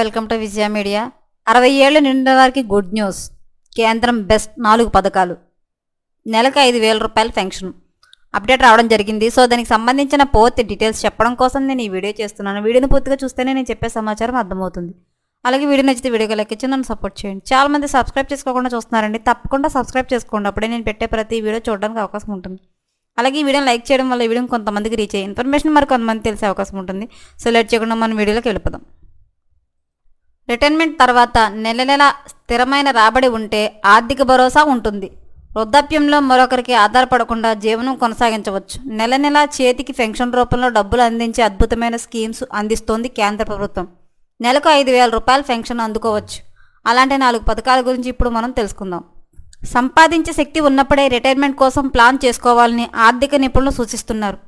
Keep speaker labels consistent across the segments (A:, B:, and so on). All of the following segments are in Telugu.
A: Welcome to Vijaya media. అరవై ఏళ్ళు నిండిన వారికి గుడ్ న్యూస్. కేంద్రం బెస్ట్ నాలుగు పథకాలు. నెలకు ఐదు వేల రూపాయల పెన్షన్. అప్డేట్ రావడం జరిగింది. సో దానికి సంబంధించిన పూర్తి డీటెయిల్స్ చెప్పడం కోసం నేను ఈ వీడియో చేస్తున్నాను. వీడియోని పూర్తిగా చూస్తేనే నేను చెప్పే సమాచారం అర్థమవుతుంది. అలాగే వీడియో నచ్చితే వీడియోకి లెక్కించి నన్ను సపోర్ట్ చేయండి. చాలా మంది సబ్స్క్రైబ్ చేసుకోకుండా చూస్తున్నారండి. తప్పకుండా సబ్స్క్రైబ్ చేసుకోండి. అప్పుడే నేను పెట్టే ప్రతి వీడియో చూడడానికి అవకాశం ఉంటుంది. అలాగే ఈ వీడియోని లైక్ చేయడం వల్ల ఈ వీడియో కొంతమందికి రీచ్ అయ్యే ఇన్ఫర్మేషన్ మరి కొంతమంది తెలిసే అవకాశం ఉంటుంది. సో లేట్ చేయకుండా మనం వీడియోలోకి వెళ్ళిపోదాం. రిటైర్మెంట్ తర్వాత నెల నెల స్థిరమైన రాబడి ఉంటే ఆర్థిక భరోసా ఉంటుంది. వృద్ధాప్యంలో మరొకరికి ఆధారపడకుండా జీవనం కొనసాగించవచ్చు. నెల నెల చేతికి పెన్షన్ రూపంలో డబ్బులు అందించే అద్భుతమైన స్కీమ్స్ అందిస్తోంది కేంద్ర ప్రభుత్వం. నెలకు ఐదు వేల రూపాయల పెన్షన్ అందుకోవచ్చు. అలాంటి నాలుగు పథకాల గురించి ఇప్పుడు మనం తెలుసుకుందాం. సంపాదించే శక్తి ఉన్నప్పుడే రిటైర్మెంట్ కోసం ప్లాన్ చేసుకోవాలని ఆర్థిక నిపుణులు సూచిస్తున్నారు.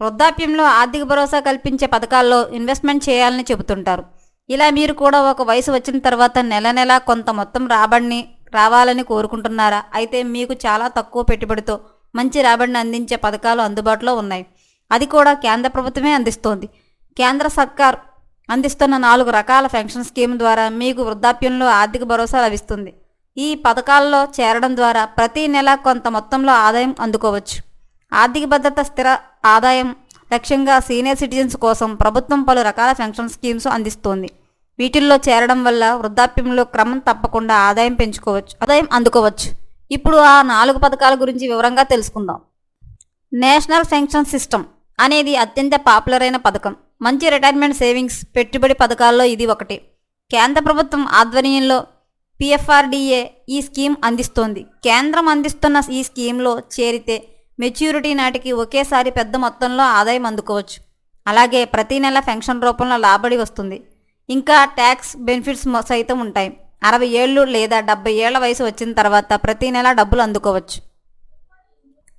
A: వృద్ధాప్యంలో ఆర్థిక భరోసా కల్పించే పథకాల్లో ఇన్వెస్ట్మెంట్ చేయాలని చెబుతుంటారు. ఇలా మీరు కూడా ఒక వయసు వచ్చిన తర్వాత నెల నెల కొంత మొత్తం రాబడిని రావాలని కోరుకుంటున్నారా? అయితే మీకు చాలా తక్కువ పెట్టుబడితో మంచి రాబడిని అందించే పథకాలు అందుబాటులో ఉన్నాయి. అది కూడా కేంద్ర ప్రభుత్వమే అందిస్తోంది. కేంద్ర సర్కార్ అందిస్తున్న నాలుగు రకాల పెన్షన్ స్కీమ్ ద్వారా మీకు వృద్ధాప్యంలో ఆర్థిక భరోసా లభిస్తుంది. ఈ పథకాల్లో చేరడం ద్వారా ప్రతి నెల కొంత మొత్తంలో ఆదాయం అందుకోవచ్చు. ఆర్థిక భద్రత స్థిర ఆదాయం లక్ష్యంగా సీనియర్ సిటిజన్స్ కోసం ప్రభుత్వం పలు రకాల పెన్షన్ స్కీమ్స్ అందిస్తోంది. వీటిల్లో చేరడం వల్ల వృద్ధాప్యంలో క్రమం తప్పకుండా ఆదాయం పెంచుకోవచ్చు ఆదాయం అందుకోవచ్చు. ఇప్పుడు ఆ నాలుగు పథకాల గురించి వివరంగా తెలుసుకుందాం. నేషనల్ పెన్షన్ సిస్టమ్ అనేది అత్యంత పాపులర్ అయిన పథకం. మంచి రిటైర్మెంట్ సేవింగ్స్ పెట్టుబడి పథకాల్లో ఇది ఒకటి. కేంద్ర ప్రభుత్వం ఆధ్వర్యంలో పిఎఫ్ఆర్డిఏ ఈ స్కీమ్ అందిస్తోంది. కేంద్రం అందిస్తున్న ఈ స్కీమ్లో చేరితే మెచ్యూరిటీ నాటికి ఒకేసారి పెద్ద మొత్తంలో ఆదాయం అందుకోవచ్చు. అలాగే ప్రతి నెల పెన్షన్ రూపంలో లాభడి వస్తుంది. ఇంకా ట్యాక్స్ బెనిఫిట్స్ సైతం ఉంటాయి. అరవై ఏళ్ళు లేదా డెబ్బై ఏళ్ళ వయసు వచ్చిన తర్వాత ప్రతి నెల డబ్బులు అందుకోవచ్చు.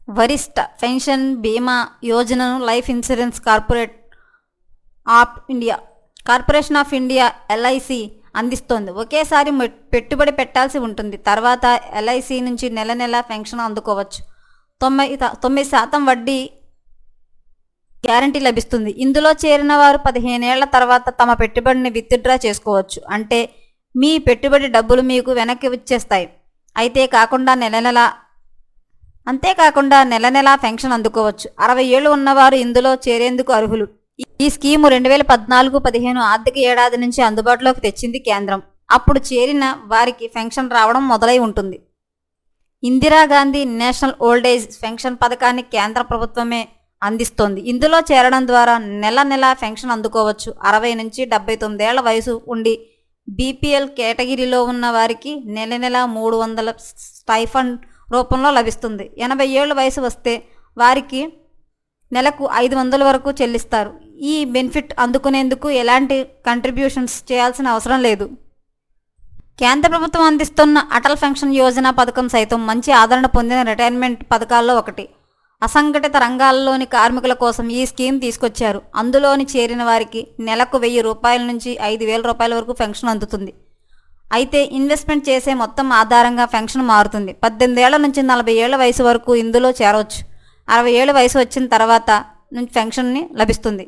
A: వరిష్ట పెన్షన్ బీమా యోజనను life insurance corporate of India corporation of India LIC అందిస్తోంది. ఒకేసారి పెట్టుబడి పెట్టాల్సి ఉంటుంది. తర్వాత ఎల్ఐసి నుంచి నెల నెల పెన్షన్ అందుకోవచ్చు. తొంభై త- తొమ్మిది శాతం వడ్డీ గ్యారంటీ లభిస్తుంది. ఇందులో చేరిన వారు పదిహేనేళ్ళ తర్వాత తమ పెట్టుబడిని విత్డ్రా చేసుకోవచ్చు. అంటే మీ పెట్టుబడి డబ్బులు మీకు వెనక్కి వచ్చేస్తాయి. అయితే కాకుండా నెల నెల అంతేకాకుండా నెల నెలా పెన్షన్ అందుకోవచ్చు. అరవై ఏళ్ళు ఉన్నవారు ఇందులో చేరేందుకు అర్హులు. ఈ స్కీము రెండు వేల పద్నాలుగు పదిహేను ఆర్థిక ఏడాది నుంచి అందుబాటులోకి తెచ్చింది కేంద్రం. అప్పుడు చేరిన వారికి పెన్షన్ రావడం మొదలై ఉంటుంది. Indira Gandhi national old age pension పథకాన్ని కేంద్ర ప్రభుత్వమే అందిస్తోంది. ఇందులో చేరడం ద్వారా నెల నెల పెన్షన్ అందుకోవచ్చు. అరవై నుంచి డెబ్బై తొమ్మిదేళ్ళ వయసు ఉండి బీపీఎల్ కేటగిరీలో ఉన్న వారికి నెల నెల మూడు వందల స్టైఫండ్ రూపంలో లభిస్తుంది. ఎనభై ఏళ్ళ వయసు వస్తే వారికి నెలకు ఐదు వందల వరకు చెల్లిస్తారు. ఈ బెనిఫిట్ అందుకునేందుకు ఎలాంటి కంట్రిబ్యూషన్స్ చేయాల్సిన అవసరం లేదు. కేంద్ర ప్రభుత్వం అందిస్తున్న అటల్ పెన్షన్ యోజన పథకం సైతం మంచి ఆదరణ పొందిన రిటైర్మెంట్ పథకాల్లో ఒకటి. అసంఘటిత రంగాల్లోని కార్మికుల కోసం ఈ స్కీమ్ తీసుకొచ్చారు. అందులోని చేరిన వారికి నెలకు వెయ్యి రూపాయల నుంచి ఐదు వేల రూపాయల వరకు పెన్షన్ అందుతుంది. అయితే ఇన్వెస్ట్మెంట్ చేసే మొత్తం ఆధారంగా పెన్షన్ మారుతుంది. పద్దెనిమిది ఏళ్ళ నుంచి నలభై ఏళ్ళ వయసు వరకు ఇందులో చేరవచ్చు అరవై ఏళ్ళ వయసు వచ్చిన తర్వాత నుంచి పెన్షన్ని లభిస్తుంది.